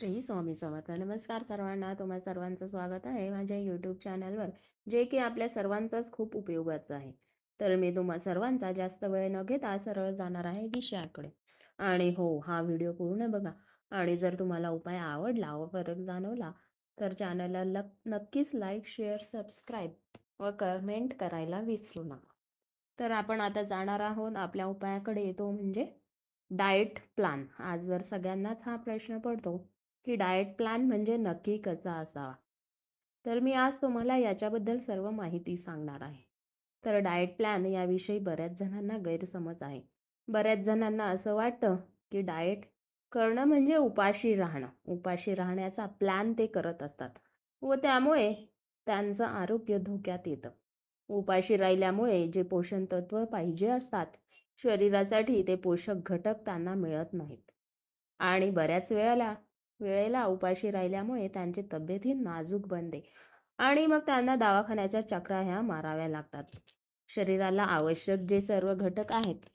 श्री स्वामी समर्थ. नमस्कार सर्वांना तुम्हा सर्वांचं स्वागत आहे माझ्या यूट्यूब चॅनलवर जे की आपल्या सर्वांचाच खूप उपयोगाचं आहे. तर मी तुम्हा सर्वांचा जास्त वेळ न घेता सरळ जाणार आहे विषयाकडे. आणि हो हा व्हिडिओ पूर्ण बघा. आणि जर तुम्हाला उपाय आवडला व फरक जाणवला तर चॅनलला नक्कीच लाईक शेअर सबस्क्राईब व कमेंट करायला विसरू नका. तर आपण आता जाणार आहोत आपल्या उपायाकडे. येतो म्हणजे डाएट प्लान आजवर सगळ्यांनाच हा प्रश्न पडतो की डाएट प्लॅन म्हणजे नक्की कसा असावा? तर मी आज तुम्हाला याच्याबद्दल सर्व माहिती सांगणार आहे. तर डाएट प्लॅन याविषयी बऱ्याच जणांना गैरसमज आहे. बऱ्याच जणांना असं वाटतं की डाएट करणं म्हणजे उपाशी राहणं. उपाशी राहण्याचा प्लॅन ते करत असतात व त्यामुळे त्यांचं आरोग्य धोक्यात येतं. उपाशी राहिल्यामुळे जे पोषण तत्व पाहिजे असतात शरीरासाठी ते पोषक घटक त्यांना मिळत नाहीत. आणि बऱ्याच वेळेला वेळेला उपाशी राहिल्यामुळे त्यांची तब्येतही नाजूक बनते आणि मग त्यांना दवाखान्याच्या चक्रा ह्या माराव्या लागतात. शरीराला आवश्यक जे सर्व घटक आहेत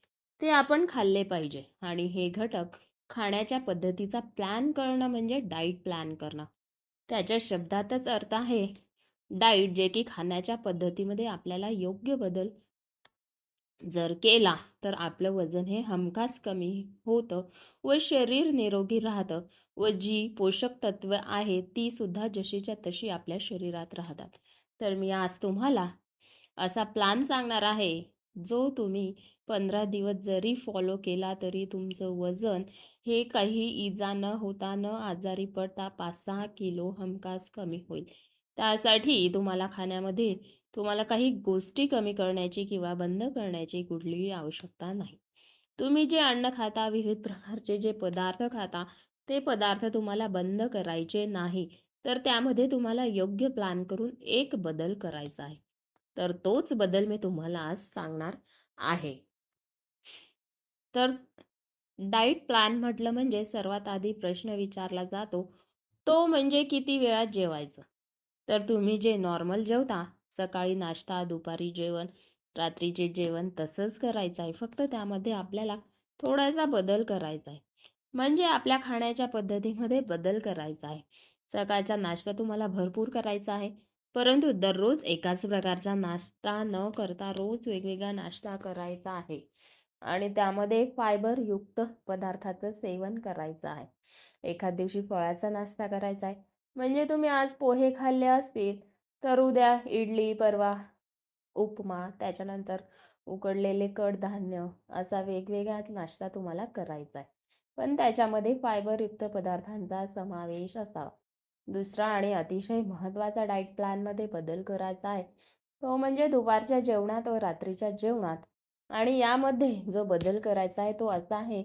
ते आपण खाल्ले पाहिजे आणि हे घटक खाण्याच्या पद्धतीचा प्लॅन करणं म्हणजे डाईट प्लॅन करणं. त्याच्या शब्दातच अर्थ आहे डाईट जे की खाण्याच्या पद्धतीमध्ये आपल्याला योग्य बदल जर केला तर आपलं वजन हे हमखास कमी होतं व शरीर निरोगी राहतं व जी पोषक तत्व आहेत ती सुद्धा जशीच्या तशी आपल्या शरीरात राहतात. तर मी आज तुम्हाला असा प्लान सांगणार आहे जो तुम्ही पंधरा दिवस जरी फॉलो केला तरी तुमचं वजन हे काही इजा न होता न आजारी पडता पाच सहा किलो हमखास कमी होईल. त्यासाठी तुम्हाला खाण्यामध्ये तुम्हाला काही गोष्टी कमी करण्याची किंवा बंद करण्याची कुठलीही आवश्यकता नाही. तुम्ही जे अन्न खाता विविध प्रकारचे जे पदार्थ खाता ते पदार्थ तुम्हाला बंद करायचे नाही तर त्यामध्ये तुम्हाला योग्य प्लॅन करून एक बदल करायचा आहे. तर तोच बदल मी तुम्हाला आज सांगणार आहे. तर डाईट प्लॅन म्हटलं म्हणजे सर्वात आधी प्रश्न विचारला जातो तो म्हणजे किती वेळात जेवायचं? तर तुम्ही जे नॉर्मल जेवता सकाळी नाश्ता दुपारी जेवण रात्रीचे जेवण तसंच करायचं आहे. फक्त त्यामध्ये आपल्याला थोडासा बदल करायचा आहे. म्हणजे आपल्या खाण्याच्या पद्धतीमध्ये बदल करायचा आहे. सकाळचा नाश्ता तुम्हाला भरपूर करायचा आहे. परंतु दररोज एकाच प्रकारचा नाश्ता न करता रोज वेगवेगळा नाश्ता करायचा आहे. आणि त्यामध्ये फायबरयुक्त पदार्थाचं सेवन करायचं आहे. एखाद दिवशी फळाचा नाश्ता करायचा आहे. म्हणजे तुम्ही आज पोहे खाल्ले असतील तर उद्या इडली परवा उपमा त्याच्यानंतर उकडलेले कडधान्य असा वेगवेगळा नाश्ता तुम्हाला करायचा आहे. पण त्याच्यामध्ये फायबरयुक्त पदार्थांचा समावेश असावा. दुसरा आणि अतिशय महत्त्वाचा डाएट प्लॅनमध्ये बदल करायचा आहे. तो म्हणजे दुपारच्या जेवणात व रात्रीच्या जेवणात. आणि यामध्ये जो बदल करायचा आहे तो असा आहे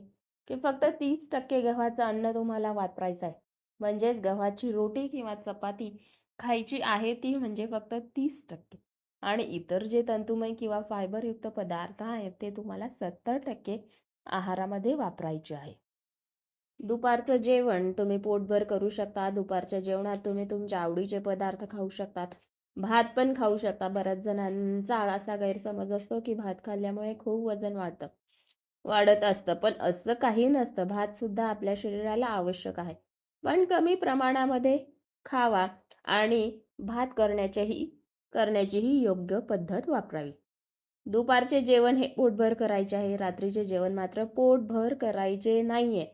की फक्त तीस टक्के गव्हाचं अन्न तुम्हाला वापरायचं आहे. म्हणजेच गव्हाची रोटी किंवा चपाती खायची आहे ती म्हणजे फक्त तीस टक्के. आणि इतर जे तंतुमय किंवा फायबरयुक्त पदार्थ आहेत ते तुम्हाला सत्तर टक्के आहारामध्ये वापरायचे आहे. दुपारचं जेवण तुम्ही पोटभर करू शकता दुपारच्या जेवणात तुम्ही तुमच्या आवडीचे पदार्थ खाऊ शकतात भात पण खाऊ शकता. बऱ्याच जणांचा असा गैरसमज असतो की भात खाल्ल्यामुळे खूप वजन वाढतं वाढत असतं. पण असं काही नसतं. भात सुद्धा आपल्या शरीराला आवश्यक आहे. पण कमी प्रमाणामध्ये खावा आणि भात करण्याच्याही करण्याचीही योग्य पद्धत वापरावी. दुपारचे जेवण हे पोटभर करायचे आहे. रात्रीचे जेवण मात्र पोटभर करायचे नाही आहे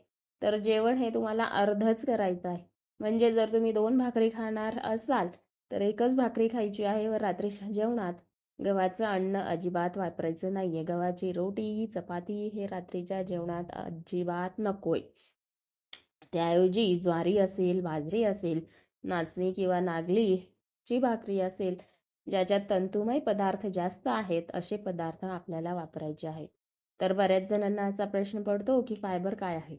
तर जेवण हे तुम्हाला अर्धच करायचं आहे. म्हणजे जर तुम्ही दोन भाकरी खाणार असाल तर एकच भाकरी खायची आहे व रात्रीच्या जेवणात गव्हाचं अन्न अजिबात वापरायचं नाही आहे गव्हाची रोटी चपाती हे रात्रीच्या जेवणात अजिबात नकोय. त्याऐवजी ज्वारी असेल बाजरी असेल नाचणी किंवा नागलीची भाकरी असेल ज्याच्यात तंतुमय पदार्थ जास्त आहेत असे पदार्थ आपल्याला वापरायचे आहेत. तर बऱ्याच जणांना असा प्रश्न पडतो की फायबर काय आहे?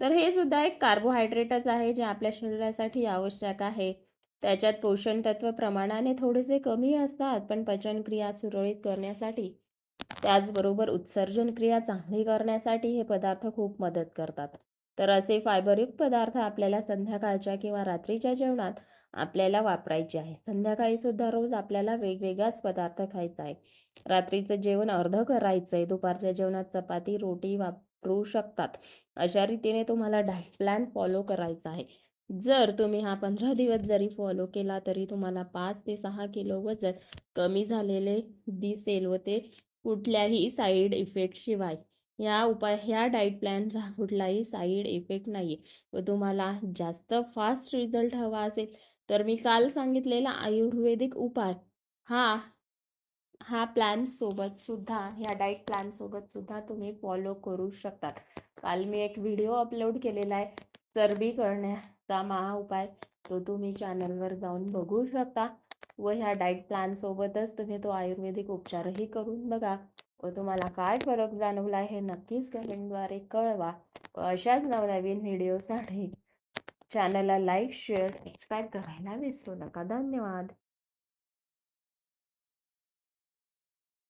तर हे सुद्धा एक कार्बोहायड्रेटच आहे जे आपल्या शरीरासाठी आवश्यक आहे. त्याच्यात पोषण तत्व प्रमाणाने थोडेसे कमी असतात पण पचनक्रिया सुरळीत करण्यासाठी त्याचबरोबर उत्सर्जन क्रिया चांगली करण्यासाठी हे पदार्थ खूप मदत करतात. तर असे फायबरयुक्त पदार्थ आपल्याला संध्याकाळच्या किंवा रात्रीच्या जेवणात आपल्याला वापरायचे आहे. संध्याकाळी सुद्धा रोज आपल्याला वेगवेगळाच पदार्थ खायचा आहे. रात्रीचं जेवण अर्ध करायचं आहे. दुपारच्या जेवणात चपाती रोटी वापरू शकतात. अशा रीतीने तुम्हाला डाएट प्लॅन फॉलो करायचा आहे. जर तुम्ही हा पंधरा दिवस जरी फॉलो केला तरी तुम्हाला पाच ते सहा किलो वजन कमी झालेले दिसेल व ते कुठल्याही साईड इफेक्टशिवाय ह्या उपाय ह्या डाईट प्लॅनचा कुठलाही साईड इफेक्ट नाही आहे व तुम्हाला जास्त फास्ट रिझल्ट हवा असेल तर मी काल सांगितलेला आयुर्वेदिक उपाय हा हा प्लॅन सोबत सुद्धा ह्या डाईट प्लॅन सोबत सुद्धा तुम्ही फॉलो करू शकतात. काल मी एक व्हिडिओ अपलोड केलेला आहे चरबी करण्याचा महा उपाय तो तुम्ही चॅनलवर जाऊन बघू शकता. व ह्या डाईट प्लॅन सोबतच तुम्ही तो आयुर्वेदिक उपचारही करून बघा. व तुम्हाला काय फरक जाणवला हे नक्कीच कमेंटद्वारे कळवा. व अशाच नवनवीन व्हिडिओसाठी चॅनलला लाईक शेअर सबस्क्राईब करायला विसरू नका. धन्यवाद.